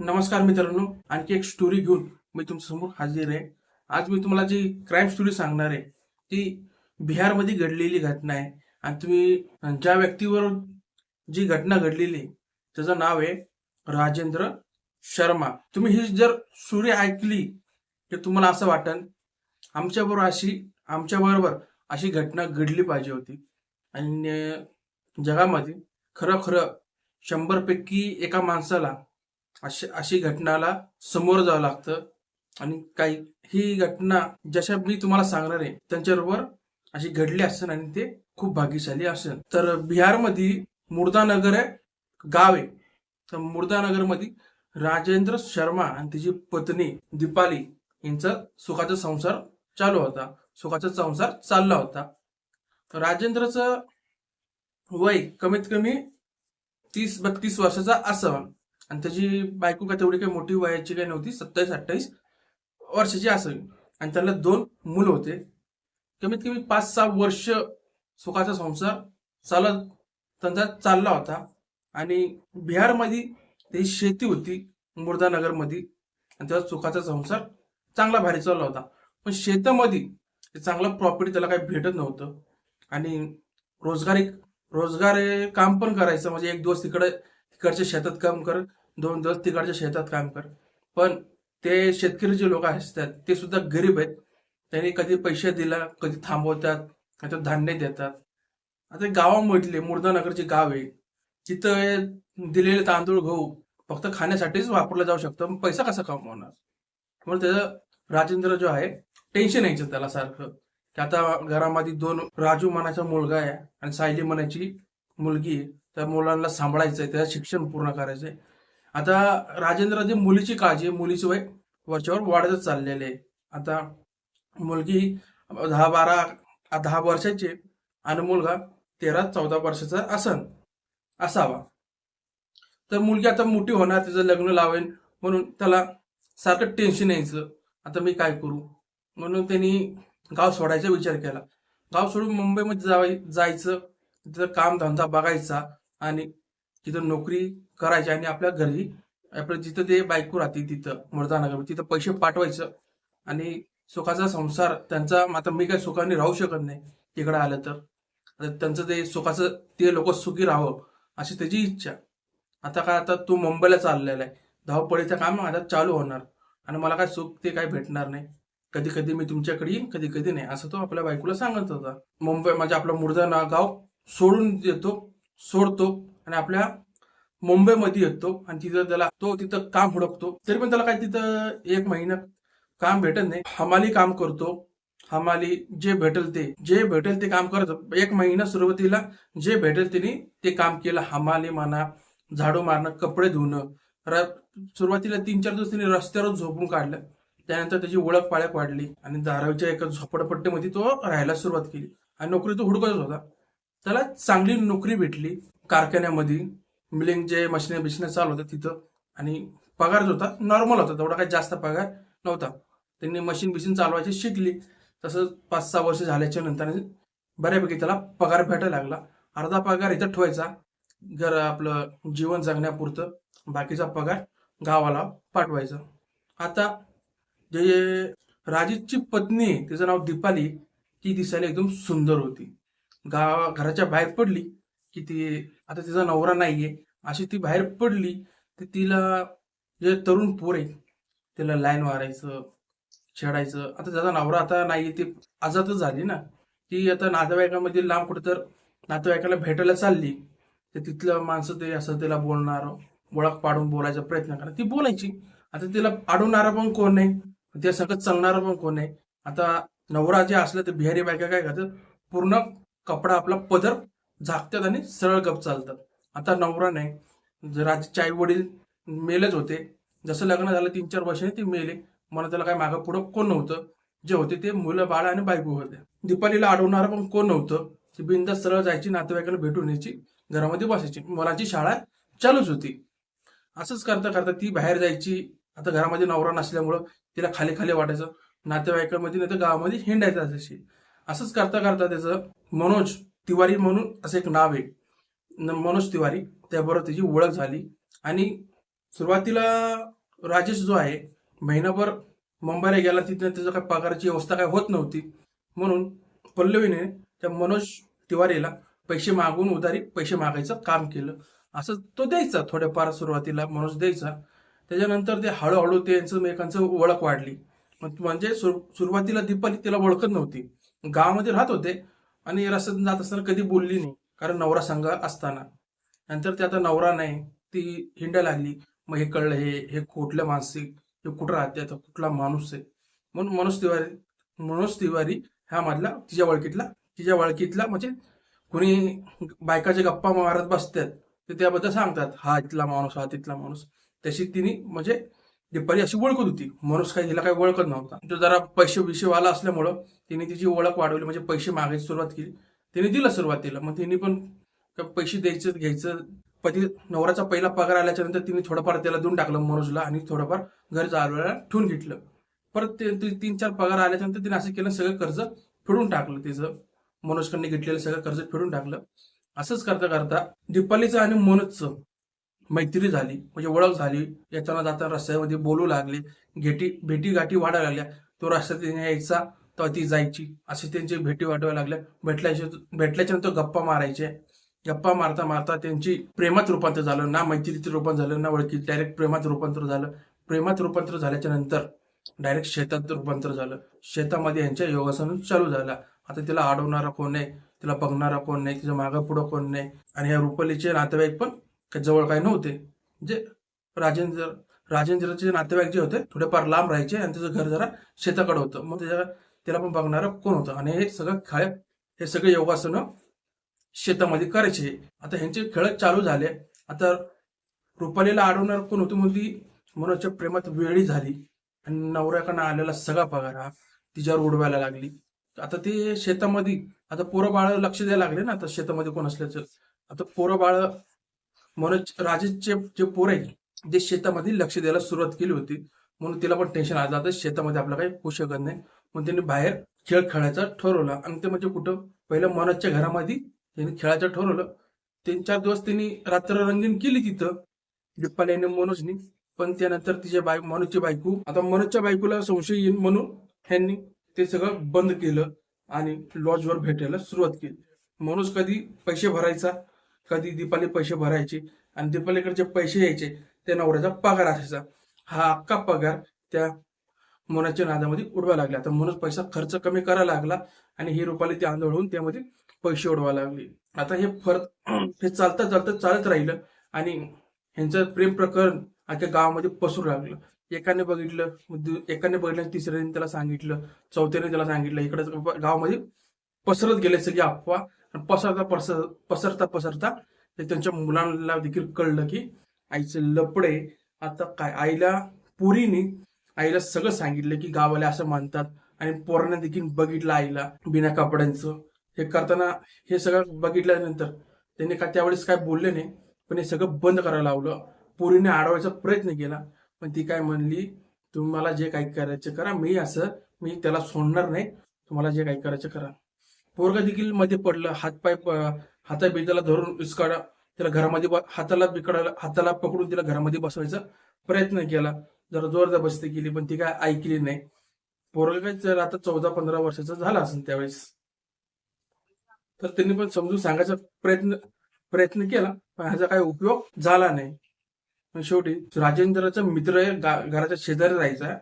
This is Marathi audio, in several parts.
नमस्कार मित्रांनो आणखी एक स्टोरी घेऊन मी तुमच्यासमोर हजर हाजीर आहे. आज मी तुम्हाला जी क्राईम स्टोरी सांगणार आहे ती बिहारमध्ये घडलेली घटना आहे. आणि तुम्ही ज्या व्यक्तीवर जी घटना घडलेली त्याचं नाव आहे राजेंद्र शर्मा. तुम्ही ही जर स्टोरी ऐकली तर तुम्हाला असं वाटन आमच्याबरोबर अशी आमच्याबरोबर अशी घटना घडली पाहिजे होती. आणि जगामध्ये खरं खरं शंभरपैकी एका माणसाला अशी अशी घटनाला समोर जावं लागतं. आणि काही ही घटना जशा मी तुम्हाला सांगणार आहे त्यांच्याबरोबर अशी घडली असेल आणि ते खूप भाग्यशाली असेल. तर बिहारमध्ये मुर्दानगर आहे गाव आहे. तर मुर्दानगरमध्ये राजेंद्र शर्मा आणि त्याची पत्नी दीपाली यांचा सुखाचा संसार चालू होता. सुखाचा संसार चालला होता. राजेंद्रचं वय कमीत कमी तीस बत्तीस वर्षाचा असावा. आणि त्याची बायको काय तेवढी काही मोठी वयाची काही नव्हती सत्तावीस अठ्ठावीस वर्षाची असावी. आणि त्याला दोन मुलं होते. कमीत कमी पाच सहा वर्ष सुखाचा संसार चालत त्यांचा चालला होता. आणि बिहारमध्ये त्याची शेती होती मुर्दानगरमध्ये आणि त्याचा सुखाचा संसार चांगला भारी चालला होता. पण शेतामध्ये चांगलं प्रॉफिट त्याला काही भेटत नव्हतं. आणि रोजगारी रोजगार हे काम पण करायचं. म्हणजे एक दिवस तिकडे तिकडच्या शेतात काम कर दोन दिवस तिकडच्या शेतात काम कर. पण ते शेतकरी जे लोक असतात ते सुद्धा गरीब आहेत. त्यांनी कधी पैसे दिला कधी थांबवतात कधी धान्य देतात. आता गावामधले मुर्दानगरचे गाव आहे. तिथं दिलेले तांदूळ गहू फक्त खाण्यासाठीच वापरलं जाऊ शकतं पैसा कसा कमवणार? म्हणून त्याचं राजेंद्र जो आहे टेन्शन यायचं त्याला सारखं. की आता घरामध्ये दोन राजू मनाचा मुलगा आहे आणि सायली मनाची मुलगी आहे. त्या मुलांना सांभाळायचं आहे त्याचं शिक्षण पूर्ण करायचंय. आता राजेंद्राची मुलीची काळजी आहे. मुलीची वय वरच्यावर वाढतच चाललेले आहे. आता मुलगी दहा बारा दहा वर्षाची आहे आणि मुलगा तेरा चौदा वर्षाचा असन असावा. तर मुलगी आता मोठी होणार तिचं लग्न लावेल म्हणून त्याला सारखं टेन्शन यायचं. आता मी काय करू? म्हणून त्यांनी गाव सोडायचा विचार केला. गाव सोडून मुंबईमध्ये जावाय जायचं. तिथं काम धंदा बघायचा आणि तिथं नोकरी करायचे आणि आपल्या घरी आपलं जिथं ते बायको राहते तिथं मुर्दानगर तिथं पैसे पाठवायचं. आणि सुखाचा संसार त्यांचा आता मी काही सुखाने राहू शकत नाही तिकडे आलं तर. आता त्यांचं ते सुखाचं ते लोक सुखी राहावं अशी त्याची इच्छा. आता काय आता तो मुंबईला चाललेला आहे. धावपळीचं काम आता चालू होणार. आणि मला काय सुख ते काय भेटणार नाही. कधी कधी मी तुमच्याकडे येईन कधी कधी नाही असं तो आपल्या बायकोला सांगत होता. मुंबई म्हणजे आपलं मुर्दा ना गाव सोडून देतो सोडतो. आणि आपल्या मुंबईमध्ये येतो आणि तिथं त्याला तो तिथं काम हुडकतो. तरी पण त्याला काय तिथं एक महिना काम भेटत नाही. हमाली काम करतो. हमाली जे भेटेल ते जे भेटेल ते काम करत एक महिना सुरुवातीला जे भेटेल तिने ते काम केलं. हमाली म्हणा झाडू मारणं कपडे धुणं. सुरुवातीला तीन चार दिवस त्यांनी रस्त्यावर झोपून काढलं. त्यानंतर त्याची ओळख पाळख वाढली आणि धारावीच्या एका झोपडपट्टीमध्ये तो राहायला सुरुवात केली. आणि नोकरी तो हुडकतच होता. त्याला चांगली नोकरी भेटली कारखान्यामध्ये. मिलिंग जे मशीन बिशिने चालू होतं तिथं. आणि पगार जो होता नॉर्मल होता तेवढा काही जास्त पगार नव्हता. त्यांनी मशीन बिशीन चालवायची शिकली. तसंच पाच सहा वर्ष झाल्याच्यानंतर बऱ्यापैकी त्याला पगार भेटायला लागला. अर्धा पगार इथं ठेवायचा. घर आपलं जीवन जगण्यापुरतं बाकीचा पगार गावाला पाठवायचा. आता जे राजेशची पत्नी तिचं नाव दीपाली ती दिसायला एकदम सुंदर होती. गावा घराच्या बाहेर पडली की ती आता तिचा नवरा नाहीये. अशी ती बाहेर पडली तर तिला जे तरुण पोर आहे तिला लाईन मारायचं छेडायचं. आता त्याचा नवरा आता नाहीये ती आजातच झाली ना. ती आता नातेवाईकामध्ये लांब कुठे तर नातेवाईकाला भेटायला चालली तर तिथलं माणसं ते असं तिला बोलणार ओळख पाडून बोलायचा प्रयत्न करा ती बोलायची. आता तिला अडवणारा पण कोण नाही त्या सगळं चालणारा पण कोण नाही आता नवरा जे असलं तर बिहारी बायका काय करतात? पूर्ण कपडा आपला पदर झाकतात आणि सरळ गप चालतात. आता नवरा नाही. जर आजचे आई वडील मेलेच होते. जसं लग्न झालं तीन चार वर्षांनी ते मेले. मला त्याला काय मागं पुढं कोण नव्हतं. जे होते ते मुलं बाळ आणि बायको होते दीपालीला अडवणारं पण कोण नव्हतं. ती बिंदा सरळ जायची नातेवाईकाला भेटून यायची घरामध्ये बसायची. मुलाची शाळा चालूच होती. असंच करता करता ती बाहेर जायची. आता घरामध्ये नवरा नसल्यामुळं तिला खाली खाली वाटायचं. नातेवाईकांमध्ये नाही तर गावामध्ये हिंडायचं असायची असंच करता करता त्याचं मनोज तिवारी म्हणून असं एक नाव आहे. न- मनोज तिवारी. त्याबरोबर त्याची ओळख झाली. आणि सुरुवातीला राजेश जो आहे महिनाभर मुंबईला गेला तिथे त्याचं काय पगाराची व्यवस्था काय होत नव्हती. म्हणून पल्लवीने त्या मनोज तिवारीला पैसे मागून उधारी पैसे मागायचं काम केलं. असं तो द्यायचा थोड्याफार सुरुवातीला मनोज द्यायचा. त्याच्यानंतर ते हळूहळू त्यांचं म्हणजे एकांचं ओळख वाढली. मग म्हणजे सुरुवातीला दीपाली तिला ओळखत नव्हती. गावामध्ये राहत होते. आणि रस्त्यातून जात असताना कधी बोलली नाही कारण नवरा संघ असताना. नंतर ते आता नवरा नाही ती हिंडा लागली. मग हे कळलं हे हे कुठलं मानसिक हे कुठं राहते आता कुठला माणूस आहे? म्हणून मनोज तिवारी मनोज तिवारी हा मधला तिच्या वळखीतला तिच्या वळखीतला म्हणजे कुणी बायकाच्या गप्पा मारत बसतात ते त्याबद्दल सांगतात हा इथला माणूस हा तिथला माणूस. तशी तिने म्हणजे दीपाली अशी ओळखत होती. मनोज काही तिला काही ओळखत नव्हता. तो जरा पैसे विषयवाला असल्यामुळं तिने तिची ओळख वाढवली. म्हणजे पैसे मागायची सुरुवात केली. तिने दिलं सुरुवातीला. मग तिने पण पैसे द्यायचं घ्यायचं. पती नवऱ्याचा पहिला पगार आल्याच्यानंतर तिने थोडंफार त्याला देऊन टाकलं मनोजला आणि थोडंफार घर चालवायला ठेवून घेतलं. परत ते तीन चार पगार आल्याच्यानंतर तिने असं केलं सगळं कर्ज फेडून टाकलं तिचं. मनोजकडनं घेतलेलं सगळं कर्ज फेडून टाकलं. असंच करता करता दीपालीचं आणि मनोजचं मैत्री झाली म्हणजे ओळख झाली. येताना जाताना रस्त्यामध्ये बोलू लागले. घेटी भेटी गाठी वाढायला लागल्या. तो रस्त्यात यायचा तर ती जायची. असे त्यांची भेटी वाढवायला लागल्या. भेटल्याच्या भेटल्याच्या नंतर गप्पा मारायचे. गप्पा मारता मारता त्यांची प्रेमात रूपांतर झालं. ना मैत्रीचं रूपांतर झालं ना ओळखी डायरेक्ट प्रेमात रूपांतर झालं. प्रेमात रूपांतर झाल्याच्यानंतर डायरेक्ट शेतात रूपांतर झालं. शेतामध्ये यांच्या योगासन चालू झाला. आता तिला अडवणारा कोण नाही तिला बघणारा कोण नाही तिच्या मागं पुढं कोण नाही. आणि या रुपालीचे नातेवाईक पण काही जवळ काही नव्हते. म्हणजे राजेंद्र राजेंद्रचे नातेवाईक जे होते थोडेफार लांब राहायचे आणि त्याचं घर जरा शेताकडे होतं. मग त्याच्या त्याला पण बघणारं कोण होतं? आणि हे सगळं खेळ हे सगळे योगासनं शेतामध्ये करायचे. आता ह्यांचे खेळ चालू झाले. आता रुपालीला अडवणार कोण होतं ती मनोजच्या प्रेमात वेळी झाली. आणि नवऱ्याकडनं आलेला सगळा पगार हा तिच्यावर उडवायला लागली. आता ते शेतामध्ये आता पोरं बाळ लक्ष द्यायला लागले ना आता शेतामध्ये कोण असल्याचं. आता पोरं बाळ मनोज राजेशचे जे पोरे जे शेतामध्ये लक्ष द्यायला सुरुवात केली होती म्हणून तिला पण टेन्शन आलं आता शेतामध्ये आपलं काही होऊ शकत नाही म्हणून त्यांनी बाहेर खेळ खेळायचा ठरवला. आणि ते म्हणजे कुठं? पहिलं मनोजच्या घरामध्ये त्यांनी खेळायचं ठरवलं. तीन चार दिवस त्यांनी रात्र रंगीन केली तिथं. डिप्पाली आणि मनोजनी. पण त्यानंतर तिच्या बाय मनोजची बायको. आता मनोजच्या बायकोला संशय येईल म्हणून ह्यांनी ते सगळं बंद केलं आणि लॉजवर भेटायला सुरुवात केली. मनोज कधी पैसे भरायचा? कधी दीपाली पैसे भरायचे आणि दीपालीकडे पैसे यायचे त्या नवऱ्याचा पगार असायचा. हा अख्खा पगार त्या मनोजच्या नादामध्ये उडवा लागला. आता म्हणून पैसा खर्च कमी करायला लागला आणि ही रुपाली ते आंदोळून त्यामध्ये पैसे उडवा लागले. आता हे फरक हे चालता चालता चालत राहिलं आणि ह्यांचं प्रेम प्रकरण अख्ख्या गावामध्ये पसरू लागलं. एकाने बघितलं एकाने बघितलं तिसऱ्याने त्याला सांगितलं चौथ्याने त्याला सांगितलं. इकडे गावामध्ये पसरत गेले सगळी अफवा. पसरता पसर पसरता पसरता ते त्यांच्या मुलांना देखील कळलं की आईचे लपडे आता काय? आईला पुरीने आईला सगळं सांगितलं की गावाला असं मानतात आणि पोरांना देखील बघितलं आईला बिना कपड्यांचं. हे करताना हे सगळं बघितल्यानंतर त्यांनी का त्यावेळेस काय बोलले नाही पण हे सगळं बंद करायला लावलं. पुरीने अडवायचा प्रयत्न केला पण ती काय म्हणली तुम्हाला जे काही करायचं करा मी असं मी त्याला सोडणार नाही. तुम्हाला जे काही करायचं करा. पोरगा देखील मध्ये पडलं हातपाय हाता बिजाला धरून विस्काडा त्याला घरामध्ये हाताला बिकडायला हाताला पकडून तिला घरामध्ये बसवायचा प्रयत्न केला. जरा जोरदार जबरदस्ती केली पण ती काय ऐकली नाही. पोरगा काय जर आता चौदा पंधरा वर्षाचा झाला असेल त्यावेळेस. तर त्यांनी पण समजून सांगायचा प्रयत्न प्रयत्न केला पण ह्याचा काही उपयोग झाला नाही. शेवटी राजेंद्रचा मित्र घराच्या शेजारी राहायचा.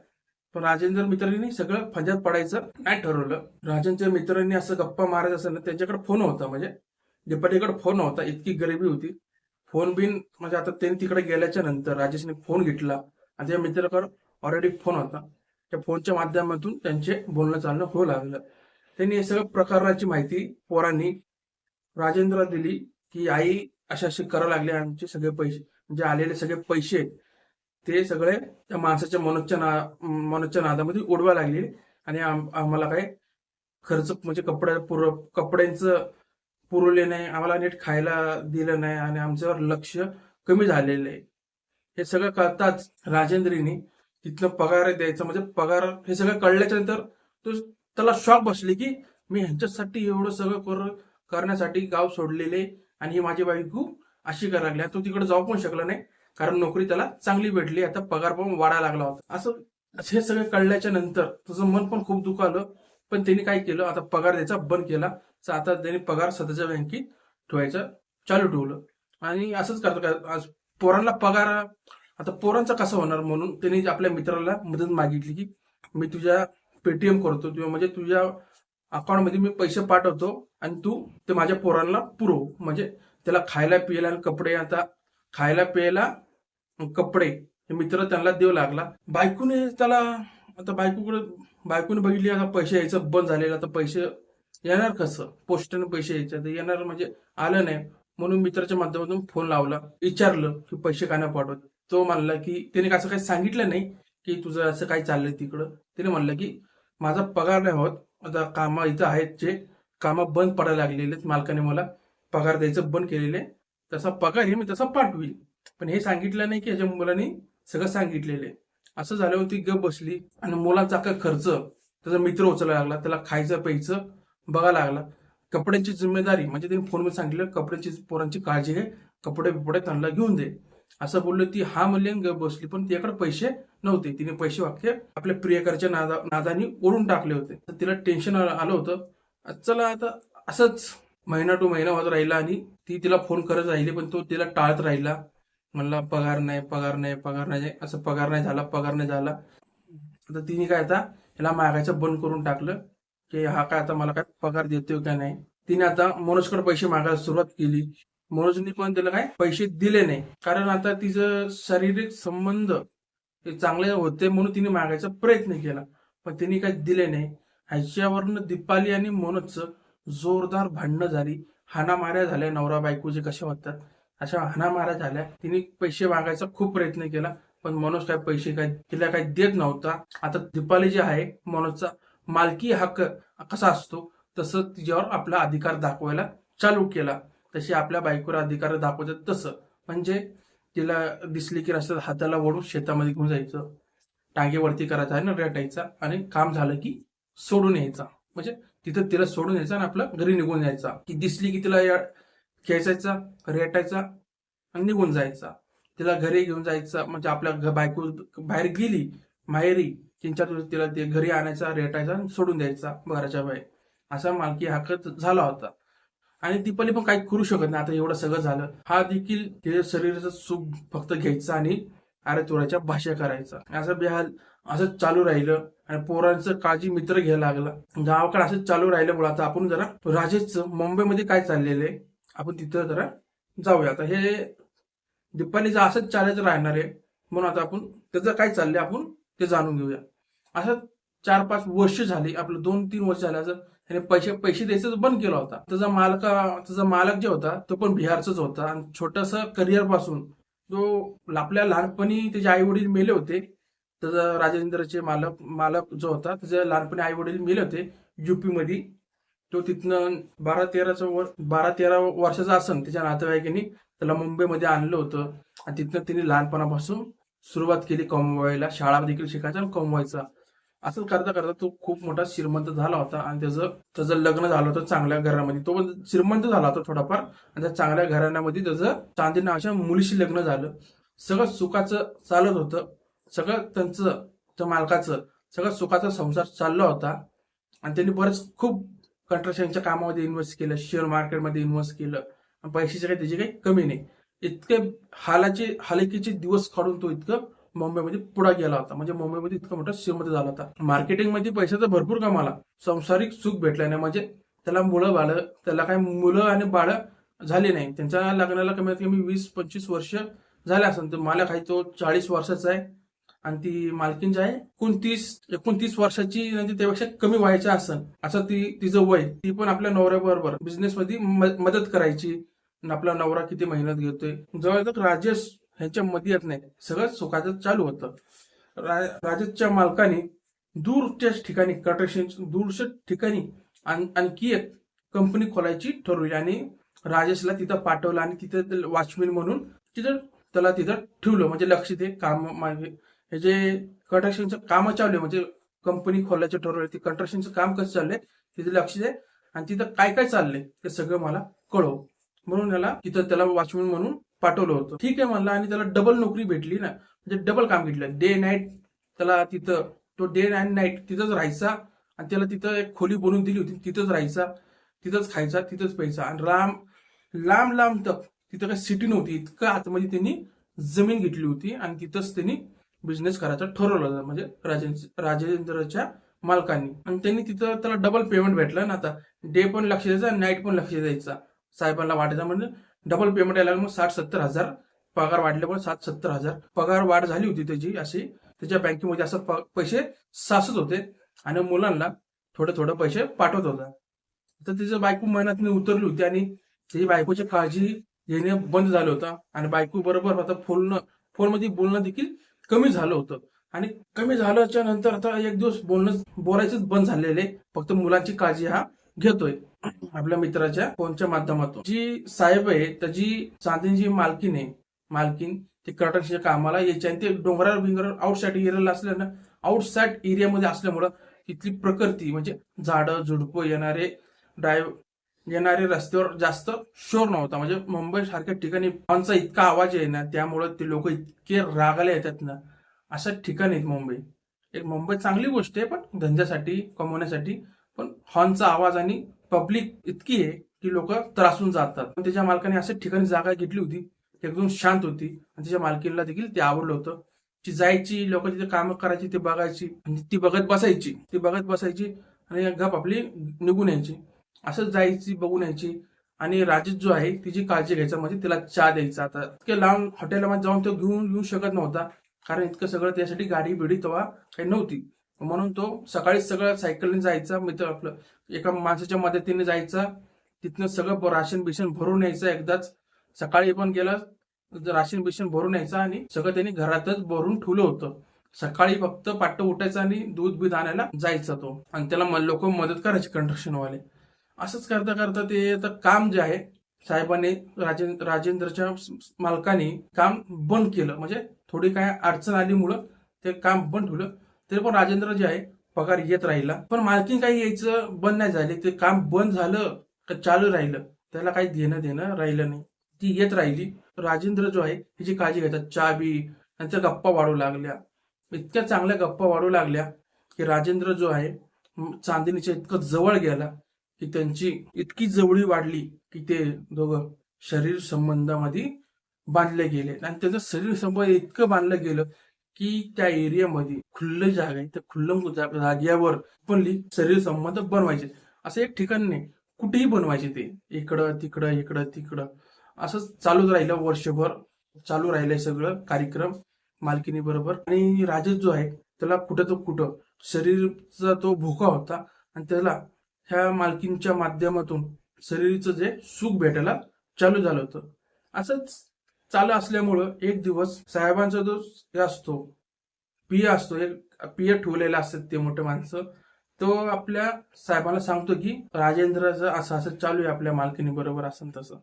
पण राजेंद्र मित्रांनी सगळं फंजात पडायचं नाही ठरवलं. राजेंद्र मित्रांनी असं गप्पा मारायचं असेल ना त्यांच्याकडे फोन होता म्हणजे डिपार्टीकडे फोन होता इतकी गरिबी होती. फोन बिन म्हणजे आता त्यांनी तिकडे गेल्याच्यानंतर राजेशने फोन घेतला. आणि त्या मित्राकडे ऑलरेडी फोन होता. त्या फोनच्या माध्यमातून त्यांचे बोलणं चालणं होऊ लागलं. त्यांनी हे सगळ्या प्रकाराची माहिती पोरांनी राजेंद्र दिली की आई अशा अशी करायला लागले आमचे सगळे पैसे म्हणजे आलेले सगळे पैसे ते सगळे त्या माणसाच्या मनोजच्या ना मनोजच्या नादामध्ये उडवा लागले. आणि आम्हाला काय खर्च म्हणजे कपड्या पुर कपड्यांचं पुरवले नाही आम्हाला नीट खायला दिलं नाही आणि आमच्यावर लक्ष कमी झालेलं आहे. हे सगळं कळताच राजेंद्रीने तिथनं पगार द्यायचा म्हणजे पगार हे सगळं कळल्याच्या नंतर तो त्याला शॉक बसले की मी ह्यांच्यासाठी एवढं सगळं कर करण्यासाठी गाव सोडलेले आणि ही माझी बायको अशी करायला लागली. तो तिकडे जाऊ पण शकला नाही. कारण नोकरी त्याला चांगली भेटली आता पगार पण वाढायला लागला होता. असं हे सगळं कळल्याच्या नंतर तुझं मन पण खूप दुखावलं पण त्यांनी काय केलं आता पगार द्यायचा बंद केला. तर आता त्यांनी पगार स्वतःच्या बँकेत ठेवायचा चालू ठेवलं. आणि असंच करतो का आज पोरांना पगार आता पोरांचा कसं होणार म्हणून त्यांनी आपल्या मित्राला मदत मागितली की मी तुझ्या पेटीएम करतो किंवा म्हणजे तुझ्या अकाउंटमध्ये मी पैसे पाठवतो आणि तू ते माझ्या पोरांना पुरव. म्हणजे त्याला खायला पियायला आणि कपडे आता खायला प्यायला कपडे हे मित्र त्यांना देऊ लागला. बायकोने त्याला आता बायकोकडे बायकोने बघितली आता पैसे यायचं बंद झालेलं आता पैसे येणार कसं? पोस्टाने पैसे यायचे तर येणार म्हणजे आलं नाही. म्हणून मित्राच्या माध्यमातून फोन लावला विचारलं की पैसे का नाही पाठवत? तो म्हणला की त्याने असं काही सांगितलं नाही की तुझं असं काय चाललंय तिकडं. त्याने म्हणलं की माझा पगार नाही होत. आता कामं इथं आहेत जे कामं बंद पडायला लागलेले आहेत मालकाने मला. पगार द्यायचं बंद केलेले आहे. तसा पगार हे मी तसा पाठवील पण हे सांगितलं नाही की याच्या मुलांनी सगळं सांगितलेलं आहे. असं झाल्यावर ती गप बसली आणि मुलांचा का खर्च त्याचा मित्र उचलायला लागला त्याला खायचं प्यायचं बघायला लागला. कपड्यांची जिम्मेदारी म्हणजे त्यांनी फोनमध्ये सांगितलं कपड्यांची पोरांची काळजी घे कपडे बिपडे त्यांना घेऊन दे. असं बोललं ती हा म्हणली आणि गप बसली पण तिच्याकडे पैसे नव्हते. तिने पैसे वाक्य आपल्या प्रियकरच्या नादा नादानी ओढून टाकले होते. तर तिला टेन्शन आलं होतं. चला आता असंच महिना टू महिना होत राहिला आणि ती तिला फोन करत राहिली पण तो तिला टाळत राहिला. म्हणला पगार नाही पगार नाही पगार नाही. असं पगार नाही झाला पगार नाही झाला. आता तिने काय आता याला मागायचं बंद करून टाकलं की हा काय आता मला काय पगार देतोय का नाही. तिने आता मनोजकडे पैसे मागायला सुरुवात केली. मनोजने पण त्याला काय पैसे दिले नाही. कारण आता तिचं शारीरिक संबंध हे चांगले होते म्हणून तिने मागायचा प्रयत्न केला. पण तिने काही दिले नाही. ह्याच्यावरनं दीपाली आणि मनोजचं जोरदार भांडणं झाली. हाणामाऱ्या झाल्या नवरा बायको जे कसे होतात अशा हाणामाऱ्या झाल्या. तिने पैसे मागायचा खूप प्रयत्न केला पण मनोज काय पैसे काय तिला काही देत नव्हता. आता दीपाली जे आहे मनोजचा मालकी हक्क कसा असतो तसं तिच्यावर आपला अधिकार दाखवायला चालू केला. तशी आपल्या बायकोवर अधिकार दाखवतात तसं. म्हणजे तिला दिसली की रस्त्यात हाताला वळून शेतामध्ये घेऊन जायचं. टांगेवरती करायचा आहे ना रेटायचा आणि काम झालं की सोडून यायचा. म्हणजे तिथं तिला सोडून यायचा आणि आपलं घरी निघून जायचा. की दिसली की तिला या खेचायचा रेटायचा आणि निघून जायचा. तिला घरी घेऊन जायचा म्हणजे आपल्या बायको बाहेर गेली माहेरी तीन तिला ते घरी आणायचा रेटायचा आणि सोडून द्यायचा घराच्या बाहेर. असा मालकी हक्क झाला होता. आणि दीपाली पण काही करू शकत नाही. आता एवढं सगळं झालं. हा देखील तिच्या शरीराचं सुख फक्त घ्यायचा आणि अरे तुराच्या भाषा करायचा. असं बेहाल असं चालू राहिलं. आणि पोरांचं काळजी मित्र घ्यायला लागला. गावाकडे असंच चालू राहिल्यामुळे आता आपण जरा राजेशचं मुंबईमध्ये काय चाललेलं आहे? आपण तिथं जरा जाऊया. आता हे दीपालीचं असंच चालायचं राहणार आहे. म्हणून आता आपण त्याचं काय चाललंय आपण ते जाणून घेऊया. असं चार पाच वर्ष झाली आपलं दोन तीन वर्ष झाले असं. त्याने पैसे पैसे द्यायचं बंद केला होता. त्याचा मालका त्याचा मालक जे होता तो पण बिहारचाच होता. आणि छोटस करिअरपासून तो आपल्या लहानपणी त्याचे आई वडील मेले होते त्याचा राजेंद्रचे मालक मालक जो होता त्याचे लहानपणी आई वडील मिले होते युपी मध्ये तो तिथनं बारा तेराचं वर बारा तेरा वर्षाचा असन त्याच्या नातेवाईकांनी त्याला मुंबईमध्ये आणलं होतं. आणि तिथनं त्यांनी लहानपणापासून सुरुवात केली कमवायला शाळा देखील शिकायचा आणि कमवायचा. असं करता करता तो खूप मोठा श्रीमंत झाला होता आणि त्याचं त्याचं लग्न झालं होतं चांगल्या घरामध्ये. तो पण श्रीमंत झाला होता थोडाफार आणि त्या चांगल्या घराण्यामध्ये त्याचं चांदी नावाच्या मुलीशी लग्न झालं. सगळं सुखाचं चालत होतं. सगळं त्यांचं त्या मालकाचं सगळं सुखाचा संसार चालला होता. आणि त्यांनी बरेच खूप कंस्ट्रक्शनच्या कामामध्ये इन्व्हेस्ट केलं शेअर मार्केटमध्ये इन्व्हेस्ट केलं. पैशाचे काही त्याची काही कमी नाही. इतके हालाचे हालकीचे दिवस काढून तो इतकं मुंबईमध्ये पुढे गेला होता. म्हणजे मुंबईमध्ये इतका मोठा श्रीमंत झाला होता. मार्केटिंगमध्ये पैशाचा भरपूर कमाला. संसारिक सुख भेटलं नाही. म्हणजे त्याला मुलं बाळ त्याला काही मुलं आणि बाळ झाले नाही. त्यांच्या लग्नाला कमीत कमी वीस पंचवीस वर्ष झाले असेल. तर मला काही तो चाळीस वर्षाचा आहे. आणि ती मालकीन जी आहे एकोणतीस एकोणतीस वर्षाची म्हणजे त्यापेक्षा कमी व्हायची असन असं ती तिचं वय ती पण आपल्या नवऱ्याबरोबर बिझनेस मध्ये मदत करायची आपला नवरा किती मेहनत घेतोय. जवळ राजेश ह्यांच्या मध्ये येत नाही. सगळं सुखाचं चालू होतं. रा- राजेशच्या मालकाने दूरच्या ठिकाणी कटरशन दूरच्या ठिकाणी आणखी एक कंपनी खोलायची ठरवली आणि राजेशला तिथं पाठवलं आणि तिथं वॉचमॅन म्हणून तिथं त्याला तिथं ठेवलं. म्हणजे लक्ष दे काम मागे हे जे कंस्ट्रक्शनचं काम चालू आहे म्हणजे कंपनी खोलायचं ठरवलं ते कंस्ट्रक्शनचं काम कसं चाललंय तिथे लक्ष दे आणि तिथं काय काय चाललंय ते सगळं मला कळव. म्हणून याला तिथं त्याला वॉचमन म्हणून पाठवलं होतं. ठीक आहे म्हणलं आणि त्याला डबल नोकरी भेटली ना म्हणजे डबल काम घेतलं डे नाईट त्याला तिथं तो डे अँड नाईट तिथंच राहायचा आणि त्याला तिथं एक खोली बनवून दिली होती तिथंच राहायचा तिथंच खायचा तिथंच प्यायचा. आणि लांब लांब लांब तक तिथं काही सिटी नव्हती. इतकं आतमध्ये त्यांनी जमीन घेतली होती आणि तिथंच त्यांनी बिझनेस करायचं ठरवलं म्हणजे राजेंद्रच्या मालकांनी. आणि त्यांनी तिथं त्याला डबल पेमेंट भेटलं. ना आता डे पण लक्ष द्यायचा नाईट पण लक्ष द्यायचा. साहेबांना वाटायचा म्हणजे डबल पेमेंट यायला मग साठ सत्तर हजार. पगार वाढल्यामुळे सात सत्तर हजार. पगार वाढ झाली होती त्याची अशी. त्याच्या बँकेमध्ये असं पैसे साचत होते. आणि मुलांना थोडे थोडे पैसे पाठवत होता. तर त्याची बायको मेहनतने उतरली होती आणि त्याची बायकोची काळजी घेणे बंद झालं होतं. आणि बायको बरोबर आता फोन फोनमध्ये बोलणं देखील कमी झालं होतं. आणि कमी झाल्याच्यानंतर आता एक दिवस बोलणं बोलायचंच बंद झालेले फक्त मुलांची काळजी हा घेतोय. आपल्या मित्राच्या फोनच्या माध्यमातून. जी साहेब आहे त्याची चांदीची मालकीन आहे. मालकीन ते कर्टनच्या कामाला यायचे आणि ते डोंगराळ बिंगराळ आउटसाईड एरियाला असल्यानं आउटसाईड एरियामध्ये असल्यामुळं तिथली प्रकृती म्हणजे झाडं झुडपं येणारे ड्राईव्ह येणारे रस्त्यावर जास्त शोर नव्हता. म्हणजे मुंबई सारख्या ठिकाणी हॉर्नचा इतका आवाज आहे ना त्यामुळे ते लोक इतके रागाला येतात ना. अशा ठिकाणी आहेत मुंबई. एक मुंबई चांगली गोष्ट आहे पण धंद्यासाठी कमवण्यासाठी पण हॉर्नचा आवाज आणि पब्लिक इतकी आहे की लोक त्रासून जातात. पण त्याच्या मालकाने अशा ठिकाणी जागा घेतली होती एकदम शांत होती. आणि त्याच्या मालकीला देखील ते आवडलं होतं ती जायची लोक तिथे कामं करायची ते बघायची. ती बघत बसायची ती बघत बसायची आणि गप आपली निघून यायची. असंच जायची बघून यायची. आणि राजेश जो आहे तिची काळजी घ्यायचा म्हणजे तिला चहा द्यायचा. आता इतक्या लांब हॉटेलमध्ये जाऊन तो घेऊन येऊ शकत नव्हता कारण इतकं सगळं त्यासाठी गाडी बिडी तेव्हा काही नव्हती. म्हणून तो सकाळी सगळं सायकलने जायचा मित्र आपलं एका माणसाच्या मदतीने जायचा. तिथनं सगळं राशन बिशन भरून यायचं एकदाच. सकाळी पण गेला राशन बिशन भरून यायचं आणि सगळं त्यांनी घरातच भरून ठेवलं होतं. सकाळी फक्त पाट्ट उठायचं आणि दूध बीध आणायला जायचा तो. आणि त्याला लोक मदत करायचे कंस्ट्रक्शन वाले. असंच करता करता ते आता काम जे आहे साहेबांनी राजेंद्र राजेंद्रच्या मालकाने काम बंद केलं. म्हणजे थोडी काय अडचण आलीमुळं ते काम बंद ठेवलं. तरी पण राजेंद्र जे आहे पगार येत राहिला. पण मालकीन काही यायचं बंद नाही झाले. ते काम बंद झालं का चालू राहिलं त्याला काही देणं देणं राहिलं नाही. ती येत राहिली. राजेंद्र जो आहे हिची काळजी घेतात. चहा बी नंतर गप्पा वाढू लागल्या. इतक्या चांगल्या गप्पा वाढू लागल्या की राजेंद्र जो आहे म- चांदणीच्या इतकं जवळ गेला. की त्यांची इतकी जवळी वाढली की ते दोघं शरीर संबंधामध्ये बांधले गेले. आणि त्याचं शरीर संबंध इतकं बांधलं गेलं की त्या एरियामध्ये खुल्लं जागा आहे. त्या खुल्लं जाग्यावर पण शरीर संबंध बनवायचे. असं एक ठिकाण नाही कुठेही बनवायचे ते. इकडं तिकडं इकडं तिकडं. असंच चालूच राहिलं वर्षभर. चालू राहिलंय सगळं कार्यक्रम मालकिनी बरोबर आणि राजेश जो आहे त्याला कुठं तो कुठं शरीरचा तो भोका होता आणि त्याला ह्या मालकींच्या माध्यमातून शरीरीचं जे सुख भेटायला चालू झालं होतं. असंच चालू असल्यामुळं एक दिवस साहेबांचा जो हे असतो पिय असतो एक पिय ठेवलेला असतात ते मोठे माणसं तो आपल्या साहेबांना सांगतो की राजेंद्राचं असं असं चालू आहे आपल्या मालकीनी बरोबर असं तसं.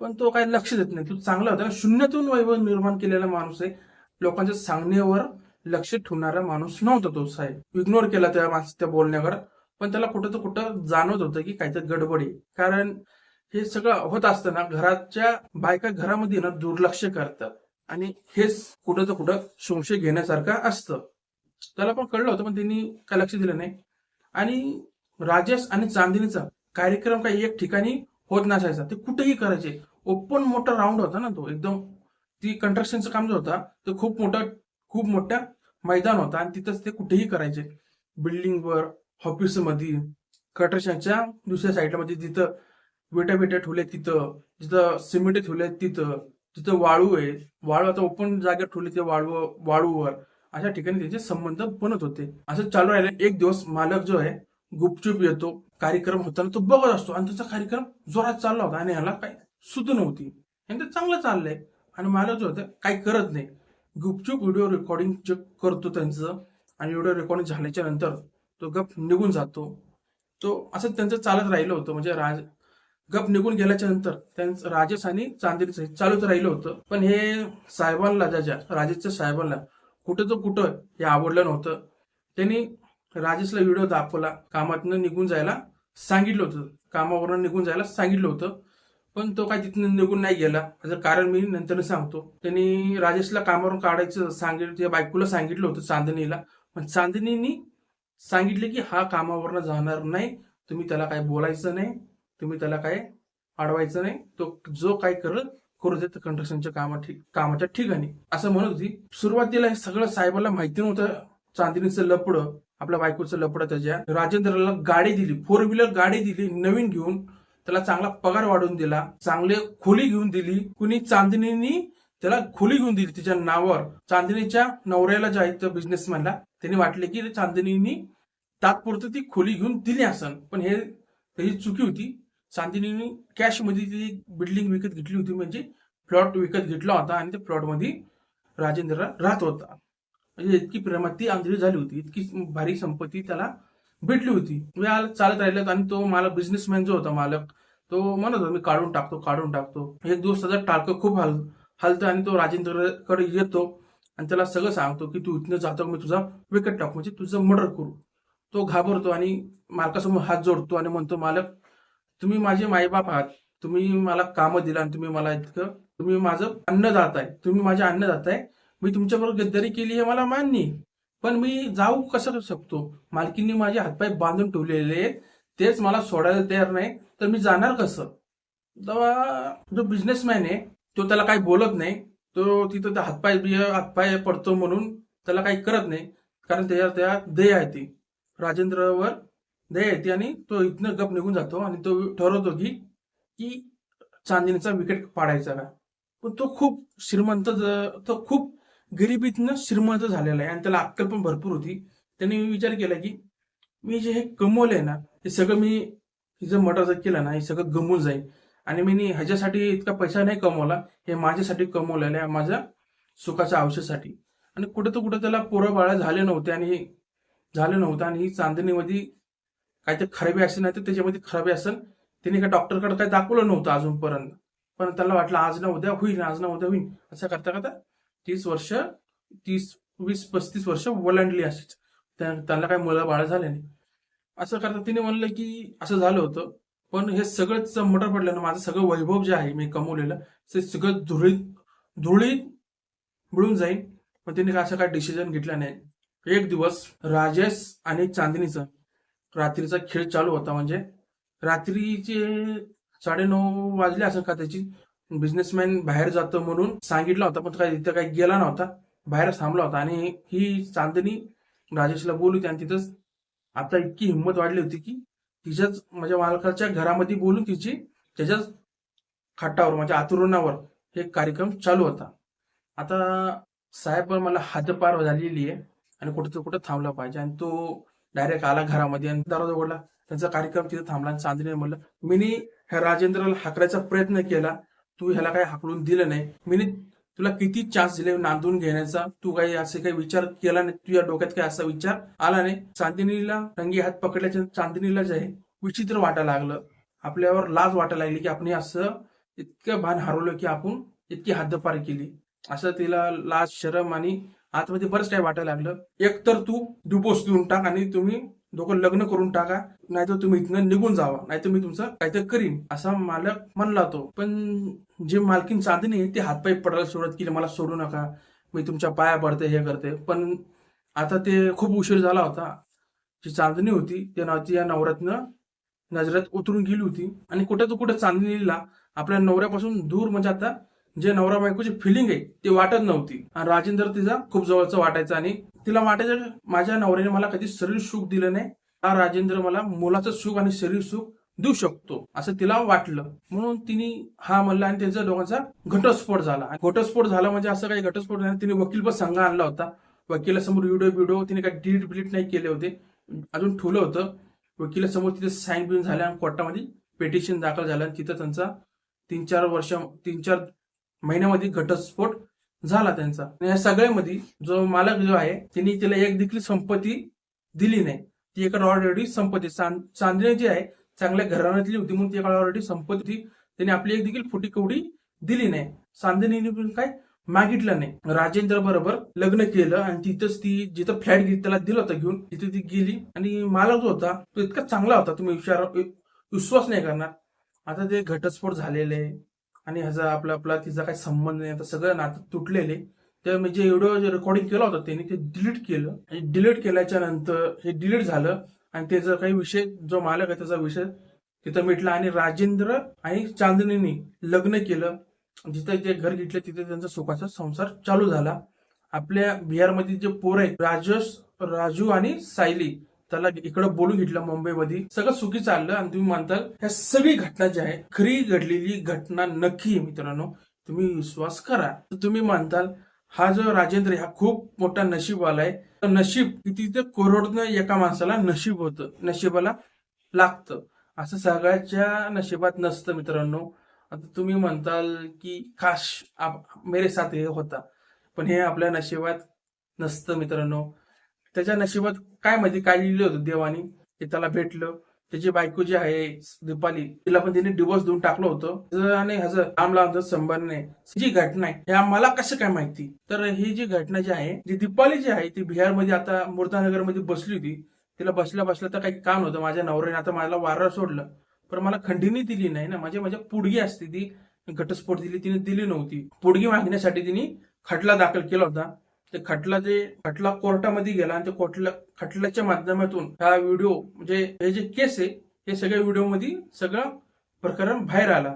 पण तो काही लक्ष देत नाही. तो चांगला होता. शून्यातून वैभव निर्माण केलेला माणूस आहे. लोकांच्या सांगण्यावर लक्ष ठेवणारा माणूस नव्हता तो साहेब. इग्नोर केला त्या माणसाच्या बोलण्यावर. पण त्याला कुठं तर कुठं जाणवत होतं की काहीतरी गडबड आहे. कारण हे सगळं होत असताना घराच्या बायका घरामध्ये ना दुर्लक्ष करतात. आणि हेच कुठं तर कुठं संशय घेण्यासारखं असतं. त्याला पण कळलं होतं पण त्यांनी काय लक्ष दिलं नाही. आणि राजेश आणि चांदनीचा कार्यक्रम काही एक ठिकाणी होत नसायचा. ते कुठेही करायचे. ओपन मोठा राऊंड होता ना तो. एकदम ती कंस्ट्रक्शनचं काम जो होता ते खूप मोठा खूप मोठा मैदान होता. आणि तिथंच ते कुठेही करायचे. बिल्डिंगवर ऑफिसमध्ये कटरेशनच्या दुसऱ्या साईडला म्हणजे जिथं विटा बिटा ठेवले तिथं जिथं सिमेंट ठेवले तिथं तिथं वाळू आहे वाळू आता ओपन जागेत ठेवले ते वाळू वाळूवर अशा ठिकाणी त्याचे संबंध बनत होते. असं चालू राहिलं. एक दिवस मालक जो आहे गुपचूप येतो कार्यक्रम होताना तो बघत असतो आणि त्याचा कार्यक्रम जोरात चालला होता आणि ह्याला काही सुध नव्हती. आणि ते चांगलं चाललंय. आणि मालक जो होता काही करत नाही. गुपचूप व्हिडिओ रेकॉर्डिंग करतो त्यांचं. आणि व्हिडिओ रेकॉर्डिंग झाल्याच्यानंतर तो गप निघून जातो. तो असं त्यांचं चालत राहिलं होतं म्हणजे राज गप निघून गेल्याच्यानंतर त्यांचं राजेश आणि चांदेरीचं हे चालूच राहिलं होतं. पण हे साहेबांना ज्याच्या राजेशच्या साहेबांना कुठं तर कुठं हे आवडलं नव्हतं. त्यांनी राजेशला व्हिडिओ दाखवला कामातनं निघून जायला सांगितलं होतं. कामावरून निघून जायला सांगितलं होतं. पण तो काय तिथून निघून नाही गेला. त्याचं कारण मी नंतर सांगतो. त्यांनी राजेशला कामावरून काढायचं सांगितलं त्या बायकोला सांगितलं होतं चांदणीला. पण चांदणीनी सांगितले की हा कामावरनं जाणार नाही तुम्ही त्याला काय बोलायचं नाही तुम्ही त्याला काय अडवायचं नाही तो जो काय करल करू देत कंस्ट्रक्शनच्या कामा कामाच्या ठिकाणी. असं म्हणत होती. सुरुवातीला हे सगळं साहेबाला माहिती नव्हतं चांदणीचं लपडं आपल्या बायकोचं लपडं त्याच्या. राजेंद्रला गाडी दिली फोर व्हीलर गाडी दिली नवीन घेऊन त्याला चांगला पगार वाढवून दिला चांगले खोली घेऊन दिली. कुणी चांदणीनी त्याला खोली घेऊन दिली. तिच्या नावावर. चांदणीच्या नवऱ्याला जे आहे त्या बिझनेसमॅनला त्यांनी वाटले की चांदणीनी तात्पुरतं ती खोली घेऊन दिली असन. पण हे त्याची चुकी होती. चांदणीनी कॅशमध्ये ती बिल्डिंग विकत घेतली होती. म्हणजे प्लॉट विकत घेतला होता आणि त्या प्लॉटमध्ये राजेंद्र राहत होता. म्हणजे इतकी प्रेमात ती आंधळी झाली होती. इतकी भारी संपत्ती त्याला भेटली होती. म्हणजे वेळ चालत राहिल्यात आणि तो मला बिझनेसमॅन जो होता मालक तो म्हणत होता मी काढून टाकतो काढून टाकतो. एक दिवस त्याचा टाळकं खूप हल हलतो आणि तो राजेंद्रकडे येतो आणि त्याला सगळं सांगतो की तू इथनं जातो मी तुझा विकत टाकू म्हणजे तुझं मर्डर करू. तो घाबरतो आणि मालकासमोर हात जोडतो आणि म्हणतो मालक तुम्ही माझे माईबाप आहात. तुम्ही मला कामं दिला आणि तुम्ही मला इतकं तुम्ही माझं अन्न आहे. तुम्ही माझे अन्न आहे. मी तुमच्याबरोबर गद्दारी केली हे मला मान्य पण मी जाऊ कसं शकतो? मालकींनी माझे हातपाय बांधून ठेवलेले आहेत. तेच मला सोडायला तयार नाही. तर मी जाणार कसं? तेव्हा जो बिझनेसमॅन आहे तो त्याला काही बोलत नाही. तो तिथं त्या हातपाय बिय- हातपाय पडतो म्हणून त्याला काही करत नाही. कारण त्याच्या त्या दय आहे ती. राजेंद्रवर दया येते आणि तो इथनं गप निघून जातो आणि तो ठरवतो की की चांदणीचा विकेट पाडायचा का. पण तो खूप श्रीमंत तो खूप गरिबीतनं श्रीमंत झालेला आहे आणि त्याला अक्कल पण भरपूर होती. त्याने विचार केला की मी जे हे कमवले ना हे सगळं मी हे जर मटाचं केलं ना हे सगळं गमून जाईल. आणि मी ह्याच्यासाठी इतका पैसा नाही कमवला हे माझ्यासाठी कमवलेलं आहे माझ्या सुखाच्या आयुष्यासाठी. आणि कुठं तर कुठं त्याला पोरं बाळा झाले नव्हते आणि झालं नव्हतं आणि ही चांदणीमध्ये काहीतरी खराबी असेल नाही तर त्याच्यामध्ये खराबी असेल तिने काय डॉक्टरकडे काही दाखवलं नव्हतं अजूनपर्यंत. पण त्याला वाटलं आज ना उद्या होईल आज ना उद्या होईल. असं करता करता तीस वर्ष तीस वीस पस्तीस वर्ष ओलांडली अशीच. त्या- त्याला काही मुलं बाळ झाले नाही. असं करता तिने म्हणलं की असं झालं होतं. पण हे सगळंच मोटर पडलं ना माझं सगळं वैभव जे आहे मी कमवलेलं ते सगळं धुळीत धुळीत मिळून जाईल. पण तिने काय असं काय डिसिजन घेतला नाही. एक दिवस राजेश आणि चांदनीचं रात्रीचा खेळ चालू होता. म्हणजे रात्रीचे साडेनऊ वाजले असेल का त्याची. बिझनेसमॅन बाहेर जातो म्हणून सांगितलं होतं पण काय तिथं काही गेला नव्हता. बाहेर थांबला होता आणि ही चांदणी राजेशला बोलू होती आणि तिथंच आता इतकी हिंमत वाढली होती की तिच्याच माझ्या म्हणजे मालकाच्या घरामध्ये बोलून तिची त्याच्याच खाटावर म्हणजे आतुरणावर हे कार्यक्रम चालू होता. आता साहेब मला हद्दपार झालेली आहे आणि कुठं कुठं थांबला पाहिजे आणि तो डायरेक्ट आला घरामध्ये आणि दरवाजा उघडला. त्यांचा कार्यक्रम तिथे थांबला आणि चांदणी म्हणलं मीनी ह्या राजेंद्रला हाकलायचा प्रयत्न केला. तू ह्याला काही हाकलून दिलं नाही. मिनी तुला किती चान्स दिले नांदून घेण्याचा? तू काही असे काही विचार केला नाही? तुझ्या डोक्यात काही असा विचार आला नाही? चांदिनीला रंगी हात पकडल्याच्या चांदिनीला जे आहे. विचित्र वाटायला लागलं. आपल्यावर लाज वाटायला लागली की आपण असं इतकं भान हरवलं की आपण इतकी हद्दपार केली. असं तिला लाज शरम आणि आतमध्ये बरंच काही वाटायला लागलं. एक तर तू डिपोस देऊन टाक आणि तुम्ही दोघं लग्न करून टाका नाहीतर तुम्ही इथनं निघून जावा नाहीतर मी तुमचं काहीतरी करीन असा मालक म्हणला तो. पण जे मालकीन चांदणी आहे ते हातपाय पडायला सुरुवात केली मला सोडू नका मी तुमच्या पाया पडते हे करते. पण आता ते खूप उशीर झाला होता. जी चांदणी होती त्या नावती या नवरातनं नजरात उतरून गेली होती. आणि कुठे तर कुठे चांदणीला आपल्या नवऱ्यापासून दूर म्हणजे आता जे नवरा बायकोची फिलिंग आहे ती वाटत नव्हती. आणि राजेंद्र तिचा खूप जवळचं वाटायचं आणि तिला वाटायचं माझ्या नवऱ्याने मला कधी शरीर सुख दिलं नाही. हा राजेंद्र मला मुलाचं सुख आणि शरीर सुख देऊ शकतो. असं तिला वाटलं. म्हणून तिने हा म्हणला आणि त्यांचा दोघांचा घटस्फोट झाला. घटस्फोट झाला म्हणजे असं काही घटस्फोट नाही. तिने वकील पण संघ आणला होता. वकिलासमोर व्हिडिओ व्हिडिओ तिने काही डिलीट बिलीट नाही केले होते. अजून ठेवलं होतं. वकिलासमोर तिथे साईन बिन झाल्या आणि कोर्टामध्ये पेटिशन दाखल झालं आणि तिथं त्यांचा तीन चार वर्ष तीन चार महिन्यामध्ये घटस्फोट झाला त्यांचा. या सगळ्यामध्ये जो मालक जो आहे त्यांनी तिला एक देखील संपत्ती दिली नाही. ती एका ऑलरेडी संपत्ती चांदणी जी आहे चांगल्या घराण्यातली होती म्हणून ती ऑलरेडी संपत्ती त्यांनी आपली एक देखील फुटी कवडी दिली नाही. चांदणीने पण काय मागितलं नाही. राजेंद्र बरोबर लग्न केलं आणि तिथंच ती जिथं फ्लॅट त्याला दिलं होतं घेऊन तिथे ती गेली. आणि मालक जो होता तो इतका चांगला होता तुम्ही विचार विश्वास नाही करणार. आता ते घटस्फोट झालेले आणि ह्याचा आपला आपला तिचा काही संबंध नाही. आता सगळं नातं तुटलेले. तर मी जे एवढं जे रेकॉर्डिंग केलं होतं त्यांनी ते डिलीट केलं. आणि डिलीट केल्याच्यानंतर हे डिलीट झालं. आणि त्याचा काही विषय जो मालक आहे त्याचा विषय तिथं मिटला. आणि राजेंद्र आणि चांदणीने लग्न केलं. जिथे जे घर घेतलं तिथे त्यांचा सुखाचा संसार चालू झाला. आपल्या बिहारमध्ये जे पोर आहेत राजस राजू आणि सायली त्याला इकडं बोलू घेतलं मुंबईमध्ये. सगळं सुखी चाललं आणि तुम्ही म्हणताल ह्या सगळी घटना जी आहे खरी घडलेली घटना नक्की मित्रांनो. तुम्ही विश्वास करा. तर तुम्ही म्हणताल हा जो राजेंद्र हा खूप मोठा नशीबवाला आहे. तर नशीब किती ते करोडनं एका माणसाला नशीब होतं नशिबाला लागतं. असं सगळ्याच्या नशिबात नसतं मित्रांनो. आता तुम्ही म्हणताल की काश आप- मेरे साथ हे होता. पण हे आपल्या नशिबात नसतं मित्रांनो. त्याच्या नशिबात काय माहिती काय लिहिलं होतं देवानी ते त्याला भेटलं. त्याची बायको जी आहे दीपाली तिला पण तिने डिवोर्स देऊन टाकलं होतं. आणि हजर लांब लांब संबंध नाही जी घटना आहे हे आम्हाला कसं काय माहिती? तर ही जी घटना जी आहे जी दीपाली जी आहे ती बिहारमध्ये आता मूर्तानगरमध्ये बसली होती. तिला बसल्या बसल्या तर काही काम होतं माझ्या नवऱ्याने आता मला वारा सोडलं. पण मला खंडीनी दिली नाही ना. माझ्या माझ्या पुडगी असते ती. घटस्फोट दिली तिने दिली नव्हती. पुडगी मागण्यासाठी तिने खटला दाखल केला होता. ते खटला जे खटला कोर्टामध्ये गेला आणि त्या कोर्टला खटल्याच्या माध्यमातून हा व्हिडिओ म्हणजे हे जे केस आहे हे सगळ्या व्हिडिओमध्ये सगळं प्रकरण बाहेर आला.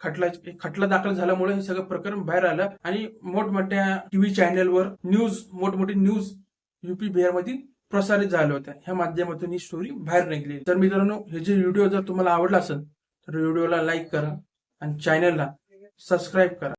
खटला खटला दाखल झाल्यामुळे हे सगळं प्रकरण बाहेर आलं आणि मोठमोठ्या टीव्ही चॅनेलवर न्यूज मोठमोठी न्यूज युपी बिहारमध्ये प्रसारित झाल्या होत्या. ह्या माध्यमातून ही स्टोरी बाहेर निघली. तर मित्रांनो हे जे व्हिडिओ जर तुम्हाला आवडला असेल तर व्हिडिओला लाईक करा आणि चॅनलला सबस्क्राईब करा.